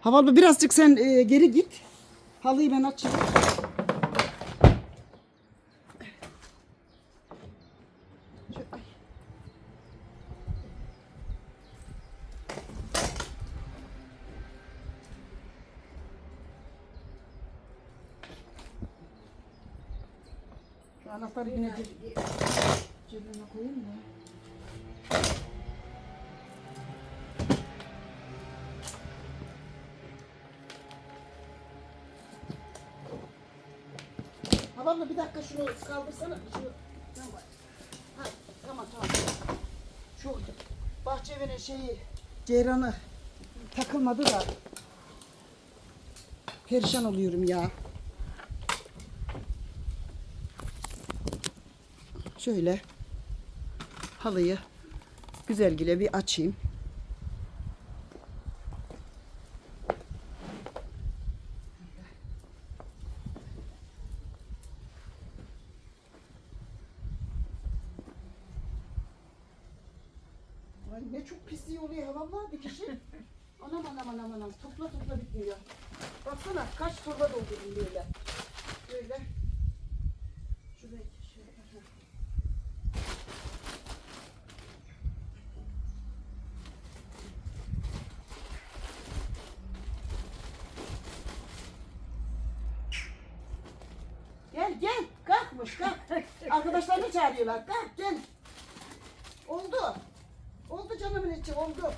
Havalı birazcık sen e, geri git. Halıyı ben açayım. Anahtarı yine dakika şunu kaldırsana. Şunu, tamam. Ha, tamam tamam. Şu bahçe evinin şeyi ceyranı takılmadı da perişan oluyorum ya. Şöyle halıyı güzelgile bir açayım. Ay ne çok pisliği oluyor havalar dikişi. anam anam anam anam topla topla bitmiyor. Baksana kaç torba doldurdum böyle. Böyle. Şuraya şöyle. Gel gel kalkmış kalk. Çağırıyorlar kalk gel. Oldu. Oldu canımın içi oldu.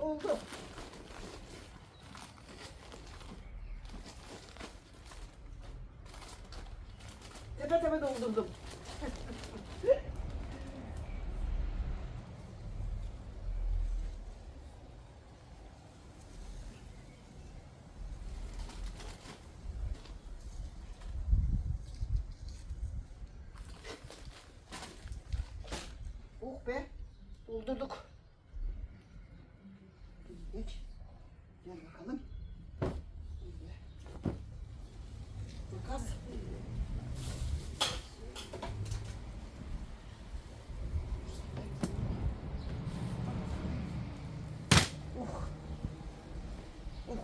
Oldu. Tepe tepe doldurdum.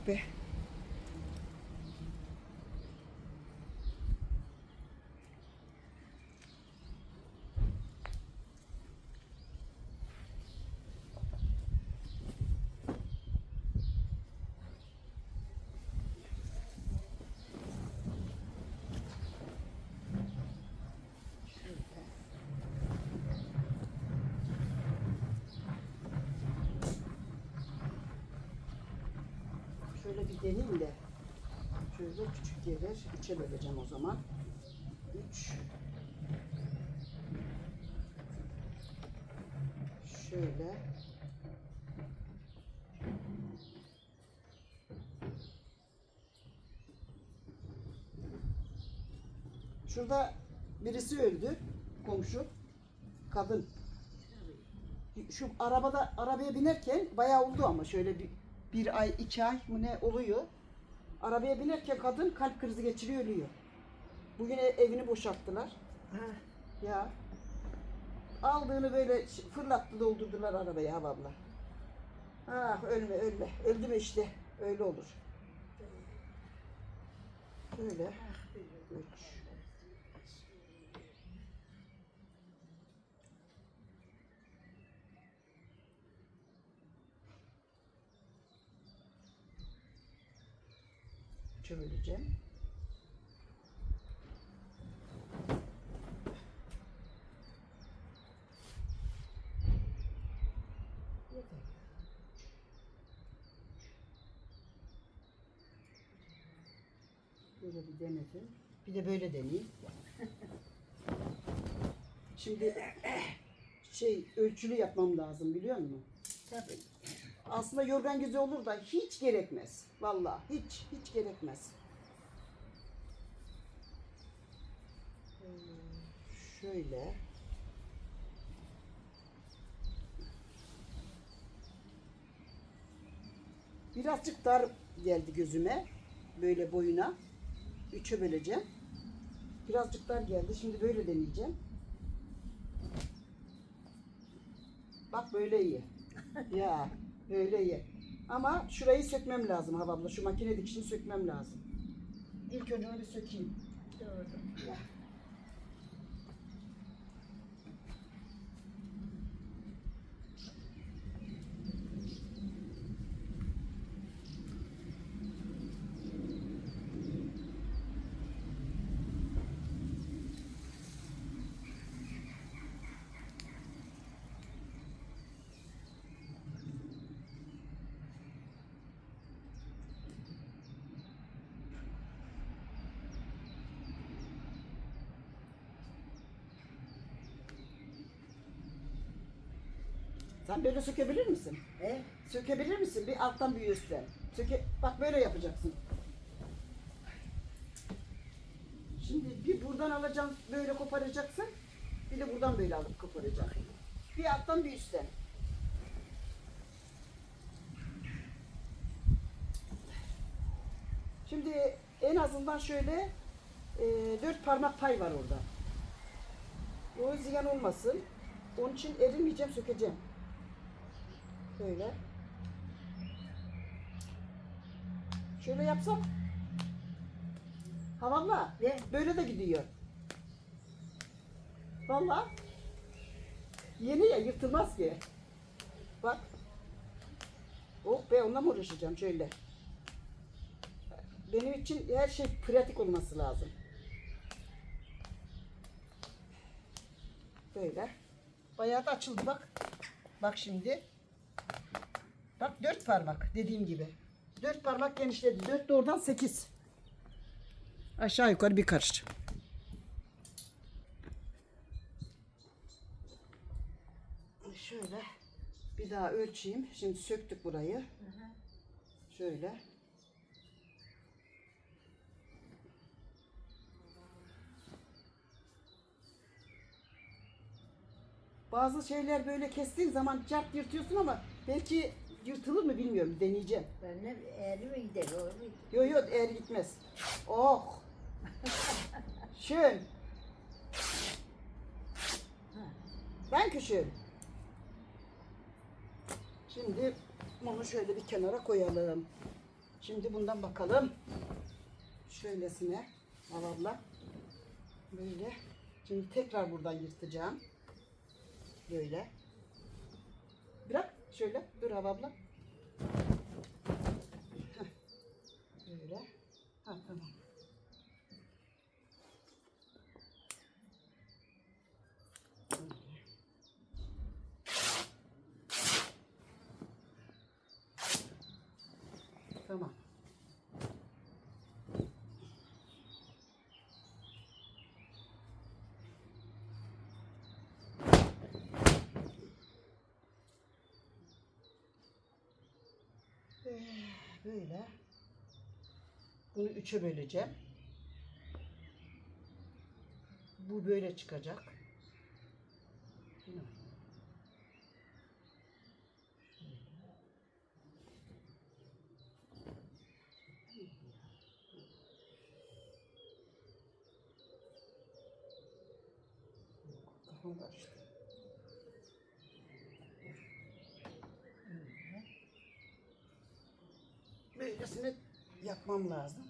Be. Deneyim de. Şöyle küçük gelir. Üçe böleceğim o zaman. Üç. Şöyle. Şurada birisi öldü. Komşu. Kadın. Şu arabada arabaya binerken bayağı oldu ama şöyle bir, bir ay iki ay mı ne oluyor. Arabaya binerken kadın kalp krizi geçiriyor ölüyor. Bugün e- evini boşalttılar. Ya. Aldığını böyle fırlattı doldurdular arabaya havamla. Ah ölme ölme. Öldü mü işte. Öyle olur. Öyle. Üç. Üçe böleceğim. Böyle bir denedim. Bir de böyle deneyeyim. Şimdi şey ölçülü yapmam lazım biliyor musun? Tabii. Aslında yorgan gözü olur da hiç gerekmez. Vallahi hiç hiç gerekmez. Şöyle. Birazcık dar geldi gözüme. Böyle boyuna. Üçe böleceğim. Birazcık dar geldi. Şimdi böyle deneyeceğim. Bak böyle iyi. ya böyle iyi. Ama şurayı sökmem lazım havamla. Şu makine dikişini sökmem lazım. İlk önce onu bir sökeyim. Doğru. Böyle sökebilir misin? He? Sökebilir misin? Bir alttan bir üstten. Söke... Bak böyle yapacaksın. Şimdi bir buradan alacaksın, böyle koparacaksın. Bir de buradan böyle alıp koparacaksın. Bir alttan bir üstten. Şimdi en azından şöyle e, dört parmak pay var orada. O ziyan olmasın. Onun için erinmeyeceğim, sökeceğim. Böyle. Şöyle yapsam. Havamla. Ne? Böyle de gidiyor. Vallahi. Yeni ya yırtılmaz ki. Bak. Oh be onunla mı uğraşacağım şöyle. Benim için her şey pratik olması lazım. Böyle. Bayağı da açıldı bak. Bak şimdi. Bak dört parmak dediğim gibi. Dört parmak genişledi. Dört de oradan sekiz. Aşağı yukarı bir karış. Şöyle bir daha ölçeyim. Şimdi söktük burayı. Şöyle. Bazı şeyler böyle kestiğin zaman çarp yırtıyorsun ama belki yırtılır mı bilmiyorum. Deneyeceğim. Ben ne eğri mi gider doğru mu gider? Yo yo eğer gitmez. Oh. Schön. Danke schön. Şimdi bunu şöyle bir kenara koyalım. Şimdi bundan bakalım. Şöylesine. Al abla. Böyle. Şimdi tekrar buradan yırtacağım. Böyle. Şöyle. Dur Hava abla. Böyle. Ha tamam. Tamam. Ee, Böyle. Bunu üçe böleceğim. Bu böyle çıkacak. Şuna. Yapmam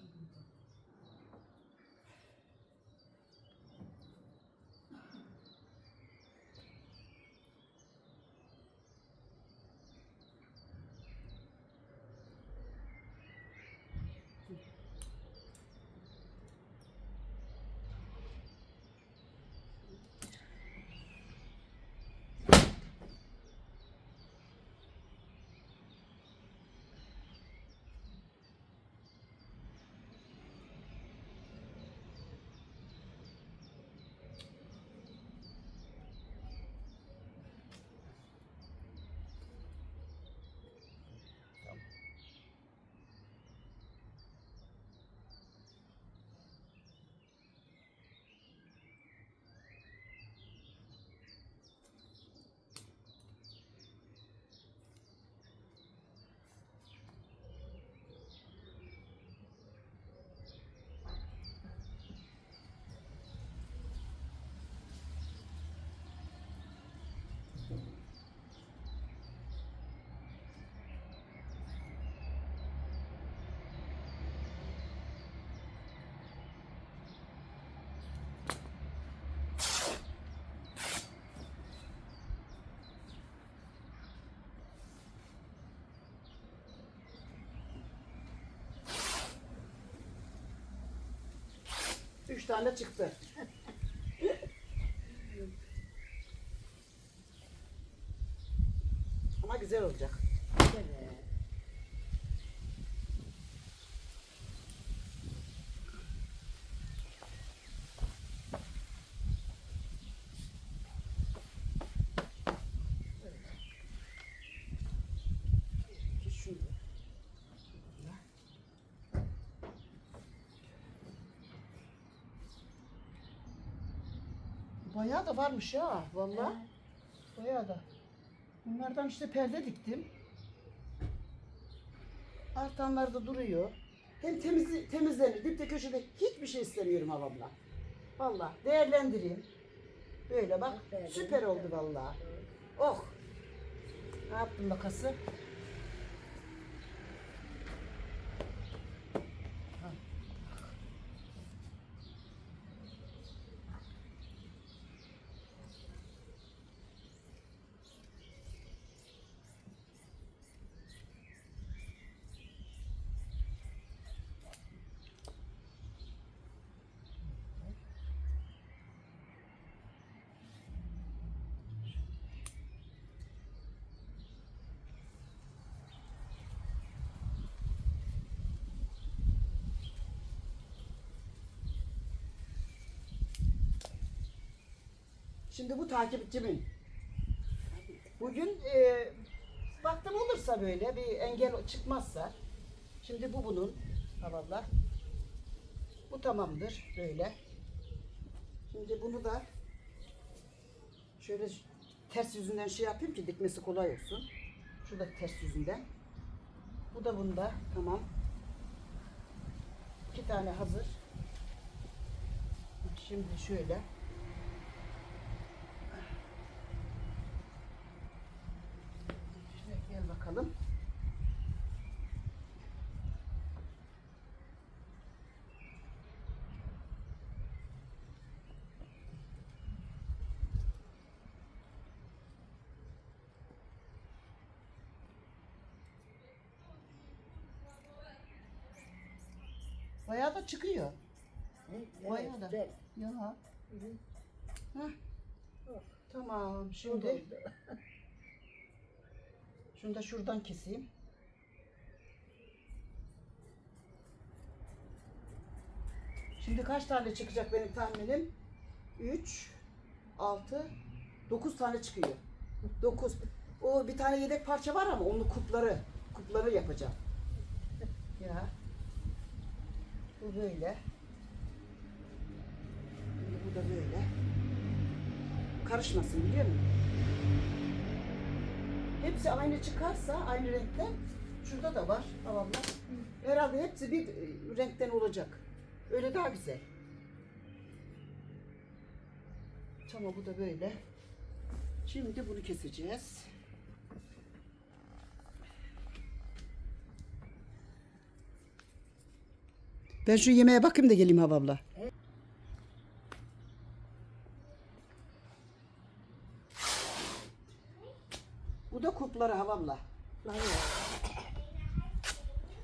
lazım. tane çıktı. Ama güzel olacak. Evet. Şunu. Bayağı da varmış ya vallahi. Bayağı da. Bunlardan işte perde diktim. Artanlar da duruyor. Hem temiz, temizlenir. Dipte köşede hiçbir şey istemiyorum havamla. Vallahi değerlendireyim. Böyle bak. Süper oldu vallahi. Oh. Ne yaptın makası? Şimdi bu takipçimin. Bugün e, baktım olursa böyle bir engel çıkmazsa. Şimdi bu bunun. Havalar. Bu tamamdır böyle. Şimdi bunu da şöyle ters yüzünden şey yapayım ki dikmesi kolay olsun. Şurada ters yüzünden. Bu da bunda tamam. İki tane hazır. Şimdi. Şöyle gel bakalım. Bayağı da çıkıyor. Bayağı da. Evet, Ya. Heh. Tamam. Şimdi şunu da şuradan keseyim. Şimdi kaç tane çıkacak benim tahminim? 3, 6, 9 tane çıkıyor. 9. O bir tane yedek parça var ama onun kupları, kupları yapacağım. Ya. Bu böyle. Bu da böyle. Karışmasın biliyor musun? Hepsi aynı çıkarsa aynı renkte şurada da var havamda. Herhalde hepsi bir e, renkten olacak. Öyle daha güzel. Tamam bu da böyle. Şimdi bunu keseceğiz. Ben şu yemeğe bakayım da geleyim havabla. Kupları havamla.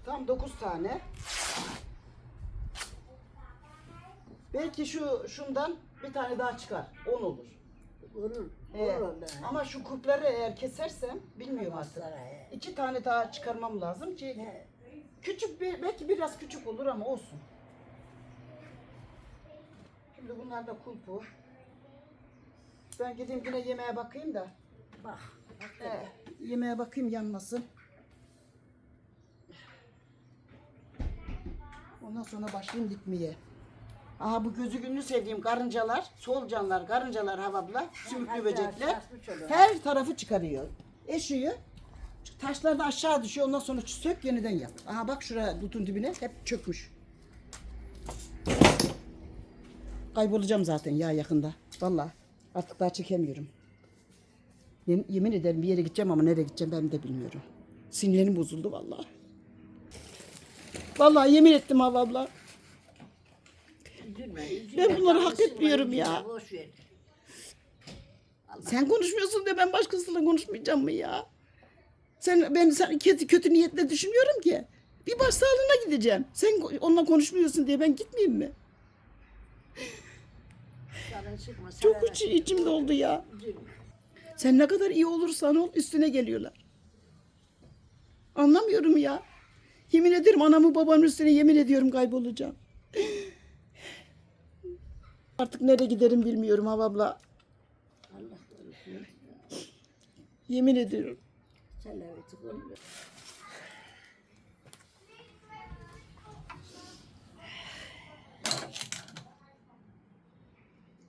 Tam 9 tane. Belki şu şundan bir tane daha çıkar. 10 olur. Vurur. Ee, ama şu kupları eğer kesersem bilmiyorum artık. İki tane daha çıkarmam lazım ki He. küçük bir belki biraz küçük olur ama olsun. Şimdi bunlar da kulpu. Ben gideyim yine yemeğe bakayım da. Bak. Ee, yemeğe bakayım yanmasın. Ondan sonra başlayayım dikmeye. Aha bu gözü günlü sevdiğim karıncalar, solucanlar, karıncalar havabla, sümüklü böcekler her tarafı çıkarıyor. Eşiyor. Taşlar da aşağı düşüyor. Ondan sonra sök yeniden yap. Aha bak şuraya dutun dibine hep çökmüş. Kaybolacağım zaten ya yakında. Vallahi artık daha çekemiyorum. Yem- yemin ederim bir yere gideceğim ama nereye gideceğim ben de bilmiyorum. Sinirlerim bozuldu vallahi. Vallahi yemin ettim ha abla. Üzülme, üzülme. Ben bunları hak etmiyorum ya. Boş ver. Sen konuşmuyorsun de ben başkasıyla konuşmayacağım mı ya? Sen ben sen kötü, kötü niyetle düşünmüyorum ki. Bir baş sağlığına gideceğim. Sen onunla konuşmuyorsun diye ben gitmeyeyim mi? Çıkma. Çok içim doldu ya. üzülme. Sen ne kadar iyi olursan ol üstüne geliyorlar. Anlamıyorum ya. Yemin ederim anamı babamın üstüne yemin ediyorum kaybolacağım. Artık nereye giderim bilmiyorum Hava abla. Yemin ediyorum.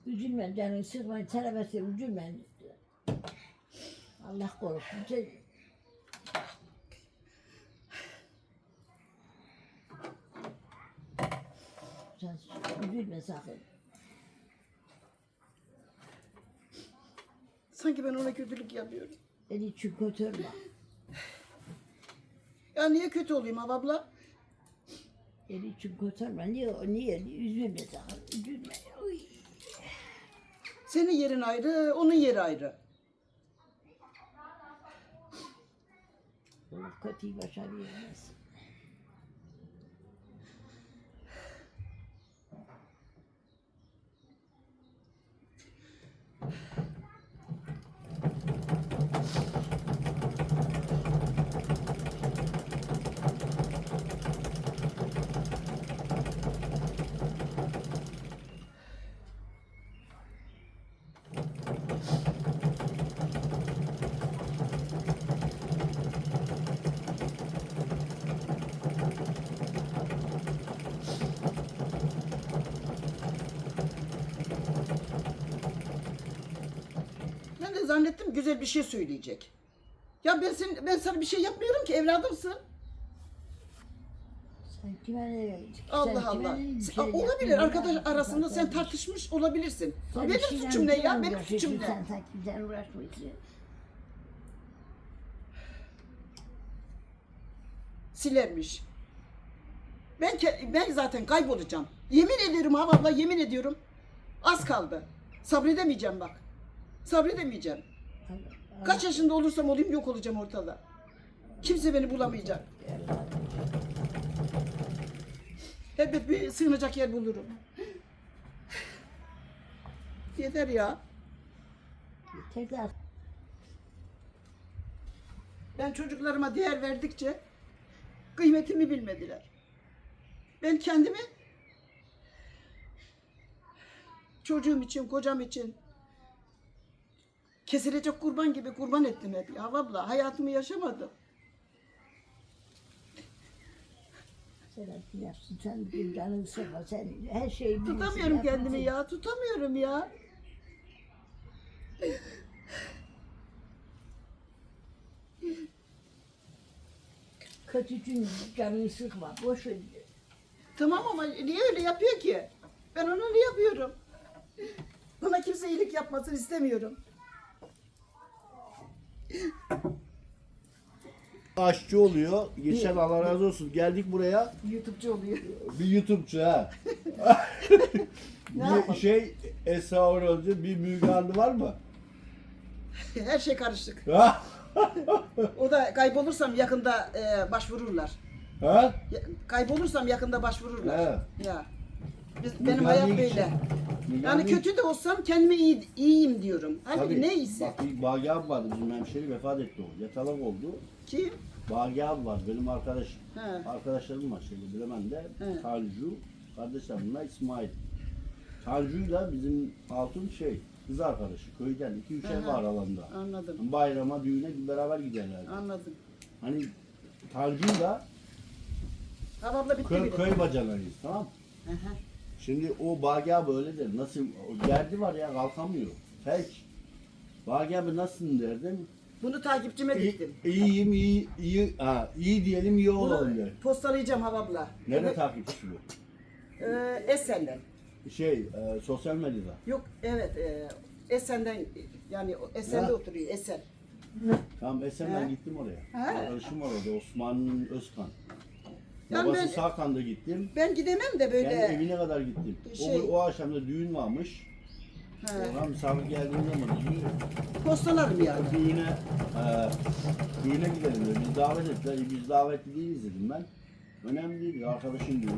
Üzülme canın sıkma, selameti üzülme. Allah korusun. Sen... Üzülme sakın. Sanki ben ona kötülük yapıyorum. Beni için götürme. Ya niye kötü olayım Hava abla? Beni için götürme. Niye, niye, üzülme sakın. Üzülme. Uy. Senin yerin ayrı, onun yeri ayrı. Allah kötüyü zannettim güzel bir şey söyleyecek. Ya ben sen, ben sana bir şey yapmıyorum ki evladımsın. Sen kime Allah Allah. Sen- olabilir arkadaş arasında sen tartışmış olabilirsin. sen benim şeyden suçum ne ya? Benim uğraşıyorsun? suçum ne? Sen uğraşmıyorsun? Silermiş. Ben ke- ben zaten kaybolacağım. Yemin ederim ha abla yemin ediyorum. Az kaldı. Sabredemeyeceğim bak. Sabredemeyeceğim. Kaç yaşında olursam olayım yok olacağım ortada. Kimse beni bulamayacak. Elbet bir sığınacak yer bulurum. Yeter ya. Tekrar Ben çocuklarıma değer verdikçe kıymetimi bilmediler. Ben kendimi çocuğum için, kocam için kesilecek kurban gibi kurban ettim hep. Ya abla hayatımı yaşamadım. Yapsın. Sen bir canını sıkma. Sen her şeyi bilirsin. Tutamıyorum yapma. kendimi ya, tutamıyorum ya. Kötü için canını sıkma. Boş ver. Tamam ama niye öyle yapıyor ki? Ben ne yapıyorum? Bana kimse iyilik yapmasını istemiyorum. Aşçı oluyor. Geçen Allah razı olsun. Geldik buraya. YouTube'cu oluyor. Bir YouTube'cu ha. Ne bir yapalım? şey Esra Oralcı, bir Müge Anlı var mı? Her şey karışık. Ha? O da kaybolursam yakında e, başvururlar. Ha? Ya- kaybolursam yakında başvururlar. He. Ya. Biz, Müge benim hayat Anlı'yı böyle. Müge Yani Anlı'yı- kötü de olsam kendime iyi, iyiyim diyorum. Halbuki Tabii. ne iyisi? Bak bir Bagi abi vardı bizim hemşeri vefat etti o. Yatalak oldu. Kim? Bagi abi var benim arkadaşım. He. Arkadaşlarım var şeyde Bremen'de. He. Tanju. Kardeşlerim bunlar İsmail. Tanju da bizim Hatun şey kız arkadaşı köyden. iki üç ev Aha. var aralarında. Anladım. Bayrama, düğüne beraber giderlerdi. Anladım. Hani Tanju da Ha abla bitti köy, bile. köy bacanayız tamam mı? Aha. Şimdi o Bagi abi öyledir. Nasıl, o derdi var ya kalkamıyor. Hiç. Bagi abi nasılsın derdim. Bunu takipçime diktim. iyiyim, iyi, iyi, ha, iyi diyelim, iyi olalım der. Bunu postalayacağım Havabla. Nerede takipçisi bu? Ee, Esen'den. Şey, e, sosyal medyada. Yok evet e, Esen'den yani o- Esen'de Ha. oturuyor Esen. Tamam Esen'den He. gittim oraya. He. Arkadaşım var orada, Osman Özkan. Yani Babası ben- Sakan'da gittim. Ben gidemem de böyle. Ben evine kadar gittim. Şey- O, o akşam da düğün varmış. Ona misafir geldiğinde düğün, postalarım yani. düğüne, e, düğüne gidelim dedi. Biz davet ettiler. E, Biz davetli değiliz dedim ben. Önemli değil. Arkadaşım diyor.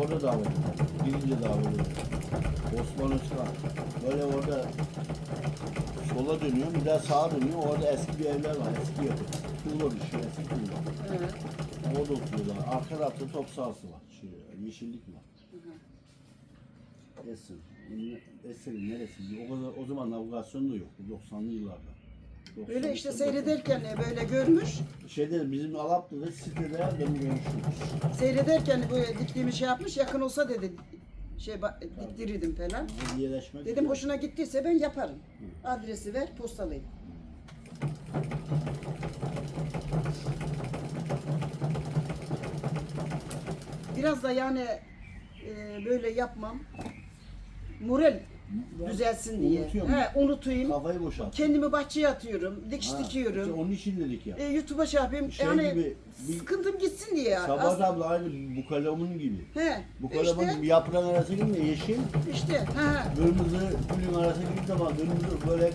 Orada davet eder. Gidince davet eder. Osman Özkan. Böyle orada sola dönüyor. Bir daha sağa dönüyor. Orada eski bir evler var. Eski yapı. Tuğla düşüyor. Eski tuğla. Evet. Orada oturuyorlar. Arka tarafta top sahası var. Şey, yeşillik var. Esin. Esin neresi? O, kadar, o zaman navigasyon da yoktu. 90'lı yıllarda. Böyle işte 90'lı seyrederken böyle görmüş. Şeyde bizim Alaplı'da sitede ben görmüştüm. Seyrederken böyle diktiğimi şey yapmış. Yakın olsa dedi şey ba- diktirirdim falan. Hediyeleşmek. Dedim hoşuna gittiyse ben yaparım. Adresi ver, postalayayım. Biraz da yani e, böyle yapmam. Moral düzelsin diye. Unutuyorum. He, unutayım. Kafayı boşalt. Kendimi bahçeye atıyorum, dikiş Ha, dikiyorum. işte onun için dedik ya. E, YouTube'a şey yapayım. Şey yani gibi, bir- sıkıntım gitsin diye. Sabah Aslında- abla aynı bu kalemun gibi. He. Bu işte, kalemun yaprağın arası gibi de yeşil, işte. He. kırmızı gülün arası gibi zaman kırmızı böyle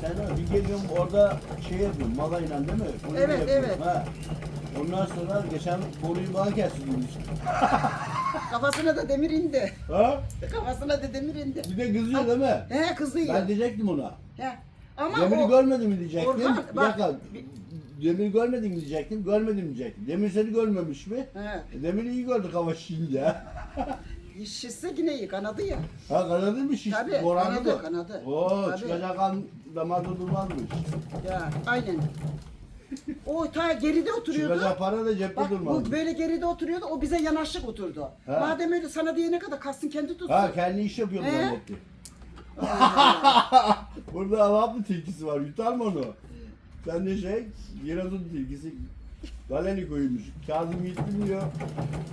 sen de bir geliyorum orada şey yapıyorum malayla değil mi? Onu Evet, evet. Ha. Ondan sonra geçen konuyu bana kestiniz. Kafasına da demir indi. Ha? Kafasına da demir indi. Bir de kızıyor değil mi? He kızıyor. Ben diyecektim ona. He. Ama Demir'i o görmedin mi diyecektim. Orhan, bir bak- dakika. Demir'i görmedin mi diyecektim. Görmedim diyecektim. Demir seni görmemiş mi? He. E, Demir iyi gördük hava şişince. şişse yine iyi kanadı ya. Ha kanadı mı şiş? Tabii, Morandı kanadı, mı? kanadı. Oo Tabii. çıkacak kan damarda durmazmış. Ya aynen. O ta geride oturuyordu. Çıkacak para da cepte Bak durmazmış. bu böyle geride oturuyordu. O bize yanaşık oturdu. Ha. Madem öyle sana diyene kadar kalsın kendi tutsun. Ha kendi iş yapıyor He? zannetti. Burada Alaplı tilkisi var. Yutar mı onu? Sen de şey, Giresun tilkisi. Galeli koymuş. Kazım gittim diyor.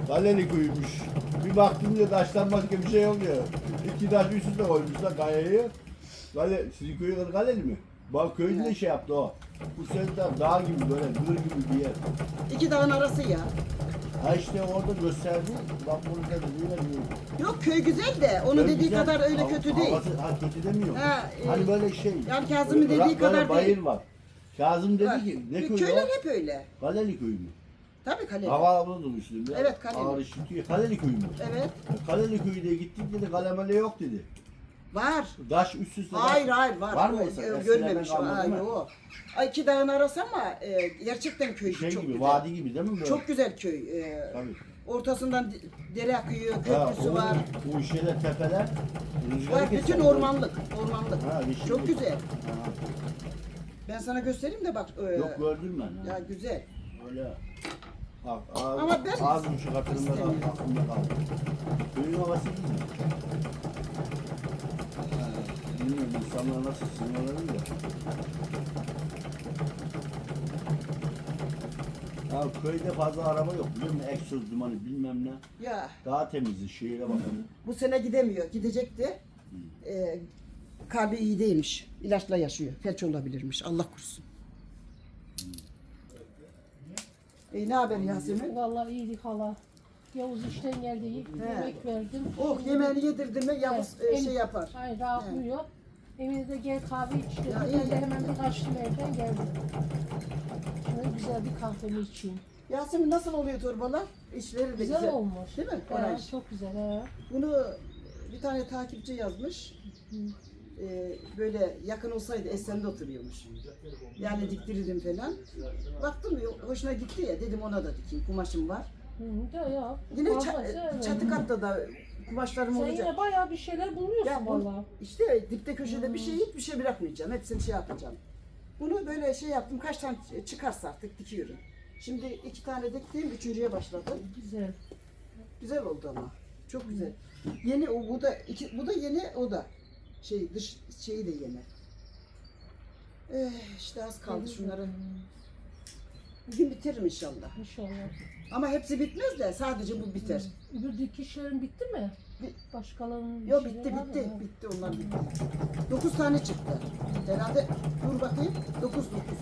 Galeli koymuş. Bir baktım diyor taştan başka bir şey yok ya. İki taş üst üste koymuşlar kayayı. Gale, sizin köyü Galeli mi? Bak köyünde Evet. şey yaptı o. Bu sözde dağ gibi böyle gır gibi bir yer. İki dağın arası ya. Ha işte orada gösterdi. Bak burada da böyle Yok köy güzel de onun dediği kadar öyle kötü değil. Ha kötü demiyorum. Ha, e, hani böyle şey. yani Kazım'ın böyle dediği ra- kadar böyle bayır değil. var. Kazım dedi Var. ki ne köyü Köyler o? hep öyle. Galeli köyü mü? Tabii kale. Hava abla durmuştu. Evet, Kaleli. Ağır işitiyor. Kaleli köyü mü? Evet. Kaleli köyü de gittik dedi kalemele yok dedi. Var. Taş üst üste. Hayır hayır var. Var mı? O, e, Eskilerden görmemiş. kalma Ha, yok. Ay iki dağın arası ama e, gerçekten köy Şey çok gibi güzel. vadi gibi değil mi böyle? Çok güzel köy. E, Tabii. ortasından de- dere akıyor, Ha, köprüsü o, var. Bu şeyler tepeler. rüzgarı Var keser bütün böyle. ormanlık. Ormanlık. Ha, yeşillik. Çok güzel. Ha. Ben sana göstereyim de bak. e, Yok gördüm ben. ya güzel. Öyle. Bak, ağız, Ama ben ağız buçuk hatırımda kaldı, istemiyorum. aklımda kaldı. Köyün havası güzel. Bilmiyorum insanlar nasıl sınırlanır da. Ya köyde fazla araba yok biliyor musun? Egzoz dumanı bilmem ne. Ya Daha temizdi şehire bakalım. bu sene gidemiyor. Gidecekti. E, kalbi iyi değilmiş. İlaçla yaşıyor. Felç olabilirmiş. Allah korusun. E, ne haber Yasemin? Vallahi iyiydik hala. Yavuz işten geldi, yemek verdim. Oh yemeğini yedirdim mi Yavuz Evet, e, şey yapar. Ay rahatlıyor. Emine de gel kahve iç dedi. Ya, ben de hemen bir kaçtım evden geldim. Şimdi güzel bir kahvemi içeyim. Yasemin nasıl oluyor torbalar? İşleri de güzel. Güzel olmuş. Değil mi? He, Kolay. çok güzel. He. Bunu bir tane takipçi yazmış. Ee, böyle yakın olsaydı Esen'de oturuyormuş. Yani diktirirdim falan. Baktım hoşuna gitti ya dedim ona da dikeyim kumaşım var. Hı, da ya. Yine ça- güzel. çatı katta da kumaşlarım Sen olacak. yine bayağı bir şeyler buluyorsun Ya bu, işte dipte köşede bir şey hiçbir şey bırakmayacağım. Hepsini şey yapacağım. Bunu böyle şey yaptım. Kaç tane çıkarsa artık dikiyorum. Şimdi iki tane diktim. Üçüncüye başladım. Güzel. Güzel oldu ama. Çok güzel. Yeni o bu da iki, bu da yeni o da. Şey dış şeyi de yeni. Eh, işte az kaldı şunları. Bugün bitiririm inşallah. İnşallah. Ama hepsi bitmez de sadece bu biter. Öbür dikişlerin bitti mi? Bi- Başkalarının şeyleri bitti var mı? bitti. Bitti onlar bitti. Dokuz tane çıktı. Herhalde dur bakayım. Dokuz dokuz.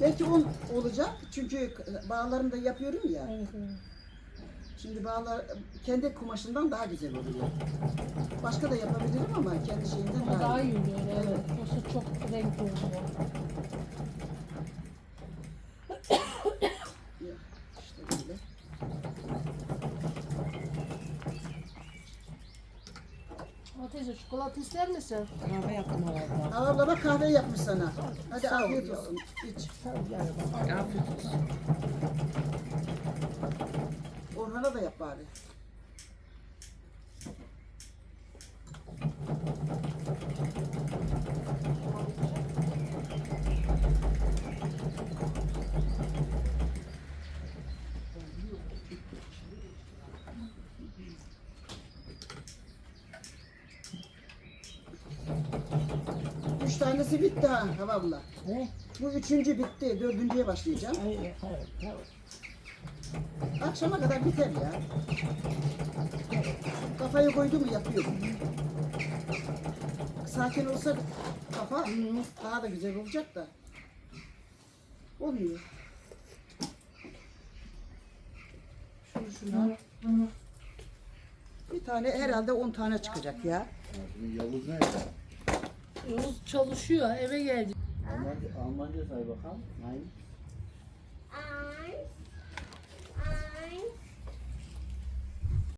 Belki on olacak. Çünkü bağlarını da yapıyorum ya. Evet, evet. Şimdi bağlar kendi kumaşından daha güzel oluyor. Başka da yapabilirim ama kendi şeyinden Ama daha, daha iyi. iyi oluyor. Evet. Yoksa çok renk oluyor. İşte böyle. Hatice çikolata ister misin? Kahve yaptım herhalde. Al abla bak kahve yapmış sana. Hadi Sağ ol afiyet yavrum. olsun. İç. Ol. Afiyet olsun. Orhan'a da yap bari. Tanesi bitti ha Hava abla. Ne? Bu üçüncü bitti. Dördüncüye başlayacağım. Hayır, hayır, hayır. Akşama kadar biter ya. Kafayı koydu mu yapıyorum. Sakin olsa kafa daha da güzel olacak da. Olmuyor. Şunu şuna. Bir tane herhalde 10 tane çıkacak ya. Ya şimdi Yavuz nerede? Yavuz çalışıyor eve geldi. Almanca, Almanca say bakalım. Nein. Eins, eins,